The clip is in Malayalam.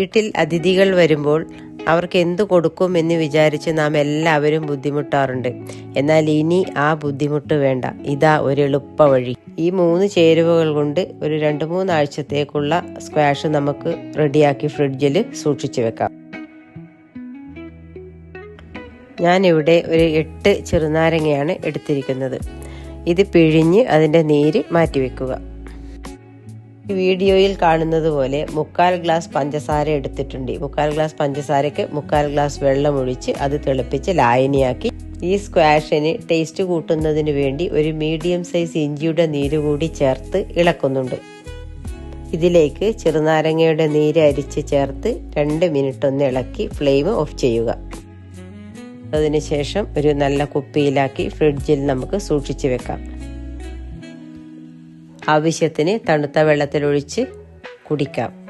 വീട്ടിൽ അതിഥികൾ വരുമ്പോൾ അവർക്ക് എന്തു കൊടുക്കും എന്ന് വിചാരിച്ച് നാം എല്ലാവരും ബുദ്ധിമുട്ടാറുണ്ട്. എന്നാൽ ഇനി ആ ബുദ്ധിമുട്ട് വേണ്ട. ഇതാ ഒരു എളുപ്പ വഴി. ഈ മൂന്ന് ചേരുവകൾ കൊണ്ട് ഒരു രണ്ട് മൂന്നാഴ്ചത്തേക്കുള്ള സ്ക്വാഷ് നമുക്ക് റെഡിയാക്കി ഫ്രിഡ്ജിൽ സൂക്ഷിച്ചു വെക്കാം. ഞാനിവിടെ ഒരു എട്ട് ചെറുനാരങ്ങയാണ് എടുത്തിരിക്കുന്നത്. ഇത് പിഴിഞ്ഞ് അതിന്റെ നീര് മാറ്റിവെക്കുക. വീഡിയോയിൽ കാണുന്നത് പോലെ മുക്കാൽ ഗ്ലാസ് പഞ്ചസാര എടുത്തിട്ടുണ്ട്. മുക്കാൽ ഗ്ലാസ് പഞ്ചസാരയ്ക്ക് മുക്കാൽ ഗ്ലാസ് വെള്ളം ഒഴിച്ച് അത് തിളപ്പിച്ച് ലായനിയാക്കി. ഈ സ്ക്വാഷിന് ടേസ്റ്റ് കൂട്ടുന്നതിന് വേണ്ടി ഒരു മീഡിയം സൈസ് ഇഞ്ചിയുടെ നീര് കൂടി ചേർത്ത് ഇളക്കുന്നുണ്ട്. ഇതിലേക്ക് ചെറുനാരങ്ങയുടെ നീര് അരിച്ച് ചേർത്ത് രണ്ട് മിനിറ്റ് ഒന്ന് ഇളക്കി ഫ്ലെയിം ഓഫ് ചെയ്യുക. അതിനുശേഷം ഒരു നല്ല കുപ്പിയിലാക്കി ഫ്രിഡ്ജിൽ നമുക്ക് സൂക്ഷിച്ചു വെക്കാം. ആവശ്യത്തിന് തണുത്ത വെള്ളത്തിലൊഴിച്ച് കുടിക്കാം.